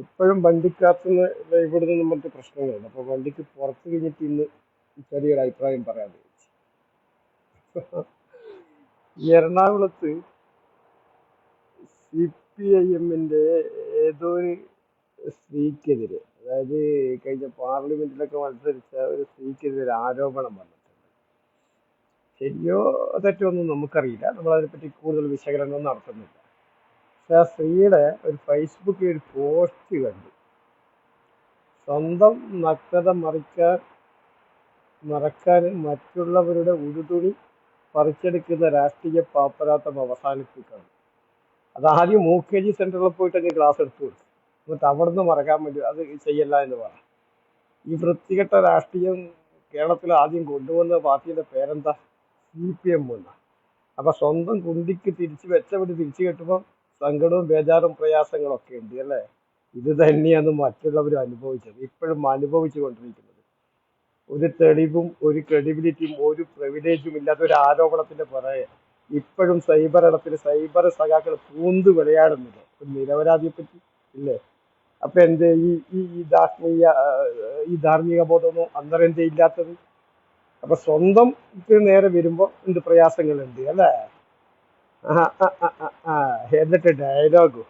എപ്പോഴും വണ്ടിക്കകത്തുനിന്ന് ഇവിടുന്ന് നമുക്ക് പ്രശ്നങ്ങളുണ്ട്. അപ്പോൾ വണ്ടിക്ക് പുറത്ത് കഴിഞ്ഞിട്ട് ഇന്ന് ചെറിയൊരു അഭിപ്രായം പറയാൻ എറണാകുളത്ത് സി പി ഐ എമ്മിന്റെ ഏതോ ഒരു സ്ത്രീക്കെതിരെ അതായത് കഴിഞ്ഞ പാർലമെന്റിലൊക്കെ മത്സരിച്ച ഒരു സ്ത്രീക്കെതിരെ ഒരു ആരോപണം വന്നിട്ടുണ്ട്. ശരിയോ തെറ്റോ ഒന്നും നമുക്കറിയില്ല. നമ്മളതിനെപ്പറ്റി കൂടുതൽ വിശകലനം നടത്തുന്നില്ല. പക്ഷെ ആ സ്ത്രീയുടെ ഒരു ഫേസ്ബുക്കിൽ ഒരു പോസ്റ്റ് കണ്ടു. സ്വന്തം നഗ്നത മറിക്കാൻ മറക്കാൻ മറ്റുള്ളവരുടെ ഉടുതുണി പറിച്ചെടുക്കുന്ന രാഷ്ട്രീയ പാപ്പരാത്തം അവസാനിപ്പിക്കണം അത് ആദ്യം ജി സെന്ററിൽ പോയിട്ട് അങ്ങ് ക്ലാസ് എടുത്തു കൊടുത്തു. എന്നിട്ട് അവിടുന്ന് മറക്കാൻ വേണ്ടി അത് ചെയ്യല്ല എന്ന് പറ ഈ വൃത്തികെട്ട രാഷ്ട്രീയം കേരളത്തിൽ ആദ്യം കൊണ്ടുവന്ന പാർട്ടിയുടെ പേരെന്താ? സി പി എം എന്നാണ്. അപ്പൊ സ്വന്തം കുണ്ടിക്ക് തിരിച്ചു വെച്ചവിടെ തിരിച്ചു കെട്ടുമ്പോൾ സങ്കടവും ബേജാറും പ്രയാസങ്ങളും ഒക്കെ ഉണ്ട് അല്ലേ? ഇത് തന്നെയാണ് മറ്റുള്ളവർ അനുഭവിച്ചത് ഇപ്പോഴും അനുഭവിച്ചു കൊണ്ടിരിക്കുന്നത്. ഒരു തെളിവും ഒരു ക്രെഡിബിലിറ്റിയും ഒരു പ്രിവിലേജും ഇല്ലാത്ത ഒരു ആരോപണത്തിന്റെ പുറകെ ഇപ്പോഴും സൈബർ ഇടത്തിൽ സൈബർ സഖാക്കൾ പൂന്ത് വിളയാടുന്നില്ല ഒരു നിരപരാധിയെ പറ്റി ഇല്ലേ? അപ്പൊ എന്റെ ഈ ഈ ഈ ഈ ധാർമ്മിക ബോധമൊന്നും അന്നേരം എന്റെ ഇല്ലാത്തത്? അപ്പൊ സ്വന്തം നേരെ വരുമ്പോ എന്ത് പ്രയാസങ്ങളുണ്ട് അല്ലേ. എന്നിട്ട് ഡയലോഗ്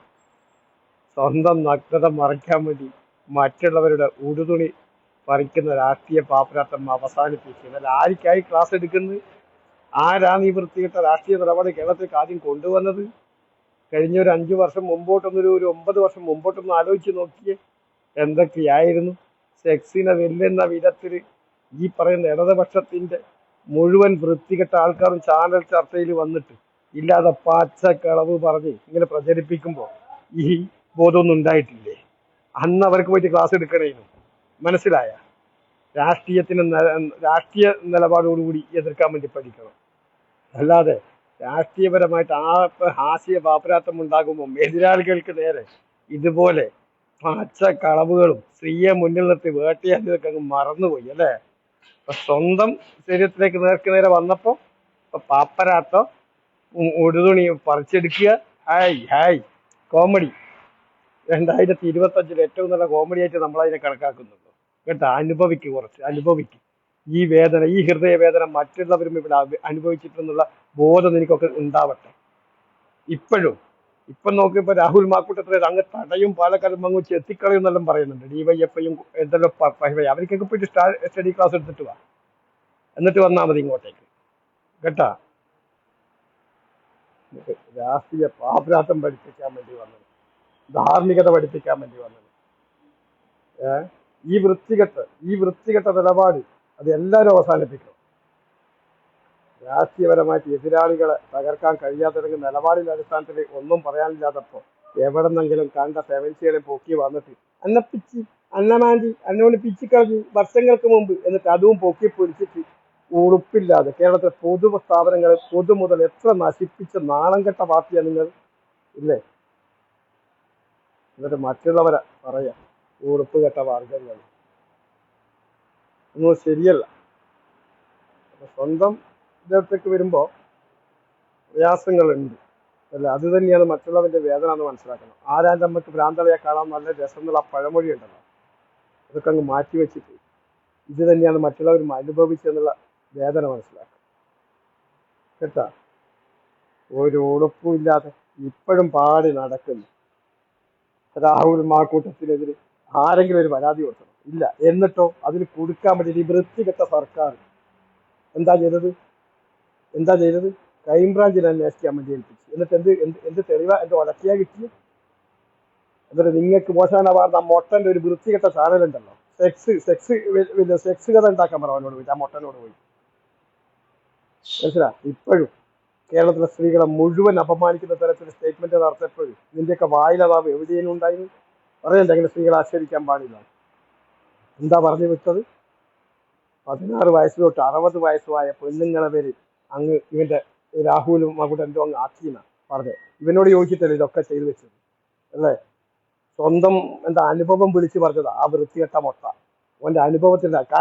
സ്വന്തം നഗ്നത മറയ്ക്കാൻ വേണ്ടി മറ്റുള്ളവരുടെ ഉടുതുണി പറിക്കുന്ന രാഷ്ട്രീയ പാപ്പരാട്ടം അവസാനിപ്പിക്കുക എന്നാൽ ആർക്കായി ക്ലാസ് എടുക്കുന്നത്? ആരാണ് ഈ വൃത്തികെട്ട രാഷ്ട്രീയ നിലപാട് കേരളത്തിലേക്ക് ആദ്യം കൊണ്ടുവന്നത്? കഴിഞ്ഞ ഒരു അഞ്ചു വർഷം മുമ്പോട്ടൊന്നൊരു ഒരു ഒമ്പത് വർഷം മുമ്പോട്ടൊന്ന് ആലോചിച്ച് നോക്കിയേ. എന്തൊക്കെയായിരുന്നു? സെക്സിനെ വെല്ലുന്ന വിധത്തിൽ ഈ പറയുന്ന ഇടതുപക്ഷത്തിന്റെ മുഴുവൻ വൃത്തികെട്ട ആൾക്കാരും ചാനൽ ചർച്ചയിൽ വന്നിട്ട് ഇല്ലാതെ പച്ചക്കളവ് പറഞ്ഞ് ഇങ്ങനെ പ്രചരിപ്പിക്കുമ്പോൾ ഈ ബോധമൊന്നും ഉണ്ടായിട്ടില്ലേ? അന്ന് അവർക്ക് പോയിട്ട് ക്ലാസ് എടുക്കണേനു. മനസ്സിലായ? രാഷ്ട്രീയത്തിന് രാഷ്ട്രീയ നിലപാടോടുകൂടി എതിർക്കാൻ വേണ്ടി പഠിക്കണം. അല്ലാതെ രാഷ്ട്രീയപരമായിട്ട് ആ ഹാസ്യ പാപരാത്തം ഉണ്ടാകുമ്പോൾ എതിരാളികൾക്ക് നേരെ ഇതുപോലെ പച്ച കളവുകളും സ്ത്രീയെ മുന്നിൽ നിർത്തി വേട്ടയാടിയതൊക്കെ അങ്ങ് മറന്നുപോയി അല്ലേ? സ്വന്തം ശരീരത്തിലേക്ക് നേർക്ക് നേരെ വന്നപ്പോൾ പാപ്പരാത്തോ ഉ- തുണി പറിച്ചെടുക്കുക. ഹായ് ഹായ്. കോമഡി. രണ്ടായിരത്തി ഇരുപത്തി അഞ്ചിൽ ഏറ്റവും നല്ല കോമഡി ആയിട്ട് നമ്മൾ അതിനെ കണക്കാക്കുന്നുള്ളൂ. കേട്ടോ? അനുഭവിക്ക് കുറച്ച് അനുഭവിക്ക്. ഈ വേദന ഈ ഹൃദയ വേദന മറ്റുള്ളവരും ഇവിടെ അനുഭവിച്ചിട്ടെന്നുള്ള ബോധം എനിക്കൊക്കെ ഉണ്ടാവട്ടെ. ഇപ്പോഴും. ഇപ്പൊ നോക്കിയപ്പോ രാഹുൽ മാക്കൂട്ടത്തിലെ അങ്ങ് തടയും പാലക്കാട് അങ്ങ് ചെത്തിക്കളയും എന്നെല്ലാം പറയുന്നുണ്ട്. ഡിവൈഎഫ്ഐയും എന്തെല്ലാം അവർക്കൊക്കെ പോയിട്ട് സ്റ്റഡി ക്ലാസ് എടുത്തിട്ട് വാ. എന്നിട്ട് വന്നാൽ മതി ഇങ്ങോട്ടേക്ക്. കേട്ടാ? രാഷ്ട്രീയ പാപരാത്തം പഠിപ്പിക്കാൻ വേണ്ടി വന്നത്. ധാർമ്മികത പഠിപ്പിക്കാൻ വേണ്ടി വന്നത്. ഈ വൃത്തികെട്ട് ഈ വൃത്തികെട്ട നിലപാട് അത് എല്ലാവരും അവസാനിപ്പിക്കണം. രാഷ്ട്രീയപരമായിട്ട് എതിരാളികളെ തകർക്കാൻ കഴിയാത്തവരെങ്കിൽ നിലപാടിന്റെ അടിസ്ഥാനത്തിൽ ഒന്നും പറയാനില്ലാത്തപ്പോ എവിടെന്നെങ്കിലും കണ്ട സെവൻസികളെ പൊക്കി വന്നിട്ട് അന്നപ്പിച്ച് അന്നമാന്തി അന്നമാന്റി പിച്ചിക്കളഞ്ഞ് വർഷങ്ങൾക്ക് മുമ്പ് എന്നിട്ട് അതും പൊക്കി പിടിച്ചിട്ട് ഉറുപ്പില്ലാതെ കേരളത്തിലെ പൊതു സ്ഥാപനങ്ങൾ പൊതു മുതൽ എത്ര നശിപ്പിച്ച നാണം കെട്ട പാർട്ടിയാണ് നിങ്ങൾ? ഇല്ലേ? എന്നിട്ട് മറ്റുള്ളവരെ പറയാ. ഉറുപ്പ് കെട്ട വർഗങ്ങൾ. ഒന്നും ശരിയല്ല. സ്വന്തം ഇതേക്ക് വരുമ്പോ പ്രയാസങ്ങളുണ്ട്. അല്ല അത് തന്നെയാണ് മറ്റുള്ളവന്റെ വേദന എന്ന് മനസ്സിലാക്കണം. ആരാന്റെ നമുക്ക് ഭ്രാന്തളയെ കാണാൻ നല്ല രസം എന്നുള്ള പഴമൊഴി ഉണ്ടല്ലോ. അതൊക്കെ അങ്ങ് മാറ്റി വെച്ചിട്ട് ഇത് തന്നെയാണ് മറ്റുള്ളവരും അനുഭവിച്ചെന്നുള്ള വേദന മനസ്സിലാക്കും. കേട്ടാ? ഒരു ഉറപ്പും ഇല്ലാതെ ഇപ്പോഴും പാടി നടക്കുന്നു. രാഹുൽ മാക്കൂട്ടത്തിനെതിരെ ആരെങ്കിലും ഒരു പരാതി കൊടുക്കണം ഇല്ല. എന്നിട്ടോ അതിന് കൊടുക്കാൻ പറ്റിയ ഈ വൃത്തികെട്ട സർക്കാർ എന്താ ചെയ്തത്? എന്താ ചെയ്തത്? ക്രൈംബ്രാഞ്ചിനെ അന്വേഷിക്കാൻ വേണ്ടി ഏൽപ്പിച്ചു എന്നിട്ട് എന്ത് എന്ത് എന്ത് തെളിവാ എന്ത് ഉടക്കിയാ കിട്ടിയത്? എന്നിട്ട് നിങ്ങൾക്ക് മോശമാണ് പറഞ്ഞ ആ ഒരു വൃത്തികെട്ട സാധനം ഉണ്ടല്ലോ. സെക്സ് സെക്സ് സെക്സ് കഥ ഉണ്ടാക്കാൻ പറഞ്ഞോട് പോയി ആ മൊട്ടനോട് പോയി മനസ്സിലാ? ഇപ്പോഴും കേരളത്തിലെ സ്ത്രീകളെ മുഴുവൻ അപമാനിക്കുന്ന തരത്തിൽ സ്റ്റേറ്റ്മെന്റ് നടത്തിയപ്പോഴും നിന്റെയൊക്കെ വായിലതാവ് എവിടെയും ഉണ്ടായിരുന്നു പറയണ്ട അങ്ങനെ സ്ത്രീകളെ ആശ്രയിക്കാൻ പാടില്ല. എന്താ പറഞ്ഞു വിട്ടത്? പതിനാറ് വയസ്സ് തൊട്ട് അറുപത് വയസ്സുമായ പെണ്ണുങ്ങളെ പേര് അങ്ങ് ഇവന്റെ രാഹുലും അവിടെ എന്തോ അങ്ങ് ആക്കിയെന്ന പറഞ്ഞത്. ഇവനോട് യോജിച്ചിട്ടല്ലേ ഇതൊക്കെ ചെയ്തു വെച്ചത്? അല്ലേ? സ്വന്തം എന്താ അനുഭവം വിളിച്ചു പറഞ്ഞതാ ആ വൃത്തികെട്ട മൊട്ട. ഓന്റെ അനുഭവത്തിന്റെ കാരണം